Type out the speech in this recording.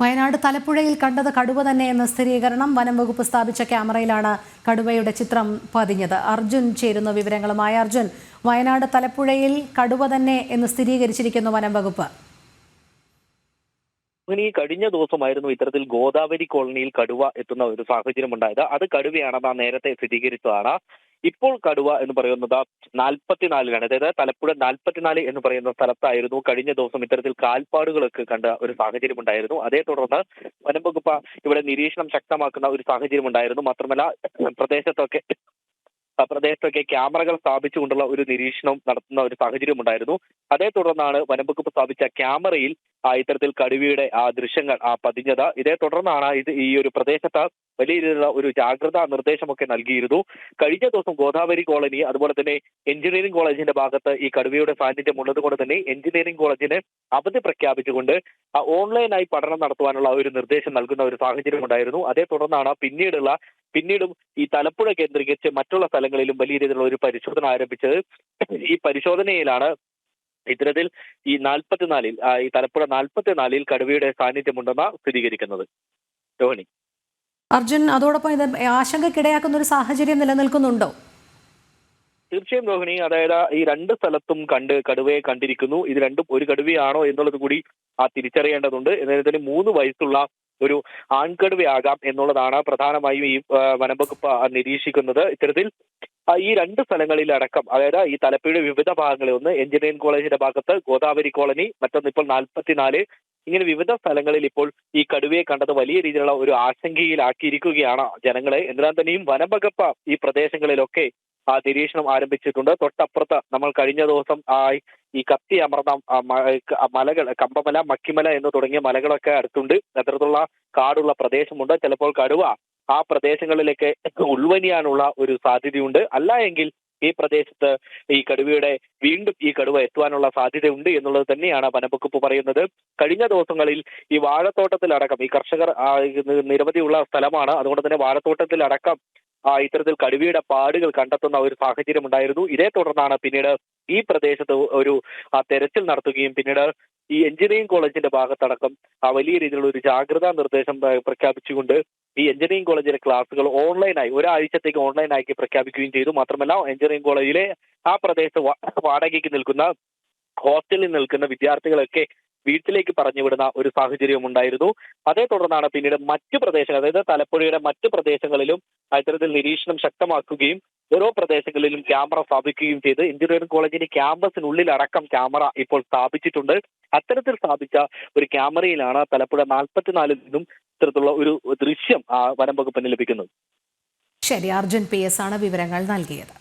വയനാട് തലപ്പുഴയിൽ കണ്ടത് കടുവ തന്നെയെന്ന സ്ഥിരീകരണം വനം വകുപ്പ് സ്ഥാപിച്ച ക്യാമറയിലാണ് കടുവയുടെ ചിത്രം പതിഞ്ഞത്. അർജുൻ ചേരുന്ന വിവരങ്ങളുമായി. അർജുൻ വയനാട് തലപ്പുഴയിൽ കടുവ തന്നെ എന്ന് സ്ഥിരീകരിച്ചിരിക്കുന്നു വനം വകുപ്പ്. ഈ കഴിഞ്ഞ ദിവസമായിരുന്നു ഇത്തരത്തിൽ ഗോദാവരി കോളനിയിൽ കടുവ എത്തുന്ന ഒരു സാഹചര്യം ഉണ്ടായത് അത് കടുവയാണെന്ന് നേരത്തെ സ്ഥിരീകരിച്ചതാണ്. ഇപ്പോൾ കടുവ എന്ന് പറയുന്നത് നാൽപ്പത്തിനാലിലാണ് അതായത് തലപ്പുഴ നാൽപ്പത്തിനാല് എന്ന് പറയുന്ന സ്ഥലത്തായിരുന്നു കഴിഞ്ഞ ദിവസം ഇത്തരത്തിൽ കാൽപ്പാടുകളൊക്കെ കണ്ട ഒരു സാഹചര്യം ഉണ്ടായിരുന്നു അതേ തുടർന്ന് വനം വകുപ്പ് ഇവിടെ നിരീക്ഷണം ശക്തമാക്കുന്ന ഒരു സാഹചര്യം ഉണ്ടായിരുന്നു മാത്രമല്ല പ്രദേശത്തൊക്കെ പ്രദേശത്തൊക്കെ ക്യാമറകൾ സ്ഥാപിച്ചുകൊണ്ടുള്ള ഒരു നിരീക്ഷണം നടത്തുന്ന ഒരു സാഹചര്യം ഉണ്ടായിരുന്നു. അതേ തുടർന്നാണ് വനംവകുപ്പ് സ്ഥാപിച്ച ക്യാമറയിൽ ഇത്തരത്തിൽ കടുവയുടെ ആ ദൃശ്യങ്ങൾ ആ പതിഞ്ഞത്. ഇതേ തുടർന്നാണ് ഇത് ഈ ഒരു പ്രദേശത്ത് വലിയ രീതിയിലുള്ള ഒരു ജാഗ്രതാ നിർദ്ദേശമൊക്കെ നൽകിയിരുന്നു. കഴിഞ്ഞ ദിവസം ഗോദാവരി കോളനി അതുപോലെ തന്നെ എഞ്ചിനീയറിംഗ് കോളേജിന്റെ ഭാഗത്ത് ഈ കടുവയുടെ സാന്നിധ്യം ഉള്ളതുകൊണ്ട് തന്നെ എഞ്ചിനീയറിംഗ് കോളേജിന് അവധി പ്രഖ്യാപിച്ചുകൊണ്ട് ഓൺലൈനായി പഠനം നടത്തുവാനുള്ള ഒരു നിർദ്ദേശം നൽകുന്ന ഒരു സാഹചര്യം ഉണ്ടായിരുന്നു. അതേ തുടർന്നാണ് പിന്നീടുള്ള പിന്നീടും ഈ തലപ്പുഴ കേന്ദ്രീകരിച്ച് മറ്റുള്ള സ്ഥലങ്ങളിലും വലിയ രീതിയിലുള്ള ഒരു പരിശോധന ആരംഭിച്ചത്. ഈ പരിശോധനയിലാണ് ഇത്തരത്തിൽ ഈ നാൽപ്പത്തിനാലിൽ ഈ തലപ്പുഴ നാൽപ്പത്തിനാലിൽ കടുവയുടെ സാന്നിധ്യമുണ്ടെന്ന സ്ഥിരീകരിക്കുന്നത്. രോഹിണി. അർജുൻ അതോടൊപ്പം ഇത് ആശങ്കക്കിടയാക്കുന്ന ഒരു സാഹചര്യം നിലനിൽക്കുന്നുണ്ടോ? തീർച്ചയായും രോഹിണി അതായത് ഈ രണ്ട് സ്ഥലത്തും കണ്ട് കടുവയെ കണ്ടിരിക്കുന്നു. ഇത് രണ്ടും ഒരു കടുവയാണോ എന്നുള്ളത് കൂടി ആ തിരിച്ചറിയേണ്ടതുണ്ട്. എന്നതിന് മൂന്ന് വയസ്സുള്ള ഒരു ആൺകടുവയാകാം എന്നുള്ളതാണ് പ്രധാനമായും ഈ വനംവകുപ്പ് നിരീക്ഷിക്കുന്നത്. ഇത്തരത്തിൽ ഈ രണ്ട് സ്ഥലങ്ങളിലടക്കം അതായത് ഈ തലപ്പുഴയുടെ വിവിധ ഭാഗങ്ങളിൽ ഒന്ന് എഞ്ചിനീയറിംഗ് കോളേജിന്റെ ഭാഗത്ത് ഗോദാവരി കോളനി മറ്റൊന്ന് ഇപ്പോൾ നാൽപ്പത്തിനാല് ഇങ്ങനെ വിവിധ സ്ഥലങ്ങളിൽ ഇപ്പോൾ ഈ കടുവയെ കണ്ടത് വലിയ രീതിയിലുള്ള ഒരു ആശങ്കയിലാക്കിയിരിക്കുകയാണ് ജനങ്ങളെ. എന്നാൽ തന്നെയും വനംവകുപ്പ് ഈ പ്രദേശങ്ങളിലൊക്കെ ആ നിരീക്ഷണം ആരംഭിച്ചിട്ടുണ്ട്. തൊട്ടപ്പുറത്ത് നമ്മൾ കഴിഞ്ഞ ദിവസം ഈ കത്തി അമർന്ന മലകൾ കമ്പമല മക്കിമല എന്ന് തുടങ്ങിയ മലകളൊക്കെ അടുത്തുണ്ട്. അത്തരത്തിലുള്ള കാടുള്ള പ്രദേശമുണ്ട്. ചിലപ്പോൾ കടുവ ആ പ്രദേശങ്ങളിലേക്ക് ഉൾവനിയാനുള്ള ഒരു സാധ്യതയുണ്ട്. അല്ല എങ്കിൽ ഈ പ്രദേശത്ത് ഈ കടുവയുടെ വീണ്ടും ഈ കടുവ എത്തുവാനുള്ള സാധ്യതയുണ്ട് എന്നുള്ളത് തന്നെയാണ് വനംവകുപ്പ് പറയുന്നത്. കഴിഞ്ഞ ദിവസങ്ങളിൽ ഈ വാഴത്തോട്ടത്തിലടക്കം ഈ കർഷകർ നിരവധിയുള്ള സ്ഥലമാണ്. അതുകൊണ്ട് തന്നെ വാഴത്തോട്ടത്തിലടക്കം ഇത്തരത്തിൽ കടുവയുടെ പാടുകൾ കണ്ടെത്തുന്ന ഒരു സാഹചര്യം ഉണ്ടായിരുന്നു. ഇതേ തുടർന്നാണ് പിന്നീട് ഈ പ്രദേശത്ത് ഒരു തെരച്ചിൽ നടത്തുകയും പിന്നീട് ഈ എഞ്ചിനീയറിംഗ് കോളേജിന്റെ ഭാഗത്തടക്കം വലിയ രീതിയിലുള്ള ഒരു ജാഗ്രതാ നിർദ്ദേശം പ്രഖ്യാപിച്ചുകൊണ്ട് ഈ എഞ്ചിനീയറിംഗ് കോളേജിലെ ക്ലാസുകൾ ഓൺലൈനായി ഒരാഴ്ചത്തേക്ക് ഓൺലൈനാക്കി പ്രഖ്യാപിക്കുകയും ചെയ്തു. മാത്രമല്ല എഞ്ചിനീയറിംഗ് കോളേജിലെ ആ പ്രദേശത്ത് വാടകയ്ക്ക് നിൽക്കുന്ന ഹോസ്റ്റലിൽ നിൽക്കുന്ന വിദ്യാർത്ഥികളൊക്കെ വീട്ടിലേക്ക് പറഞ്ഞുവിടുന്ന ഒരു സാഹചര്യം ഉണ്ടായിരുന്നു. അതേ തുടർന്നാണ് പിന്നീട് മറ്റു പ്രദേശങ്ങൾ അതായത് തലപ്പുഴയുടെ മറ്റു പ്രദേശങ്ങളിലും ഇത്തരത്തിൽ നിരീക്ഷണം ശക്തമാക്കുകയും ഓരോ പ്രദേശങ്ങളിലും ക്യാമറ സ്ഥാപിക്കുകയും ചെയ്ത് എഞ്ചിനീയറിംഗ് കോളേജിന്റെ ക്യാമ്പസിനുള്ളിൽ അടക്കം ക്യാമറ ഇപ്പോൾ സ്ഥാപിച്ചിട്ടുണ്ട്. അത്തരത്തിൽ സ്ഥാപിച്ച ഒരു ക്യാമറയിലാണ് തലപ്പുഴ നാൽപ്പത്തിനാലിൽ നിന്നും ഇത്തരത്തിലുള്ള ഒരു ദൃശ്യം വനം വകുപ്പിന് ലഭിക്കുന്നത്. ശരി അർജുൻ പി എസ് ആണ് വിവരങ്ങൾ നൽകിയത്.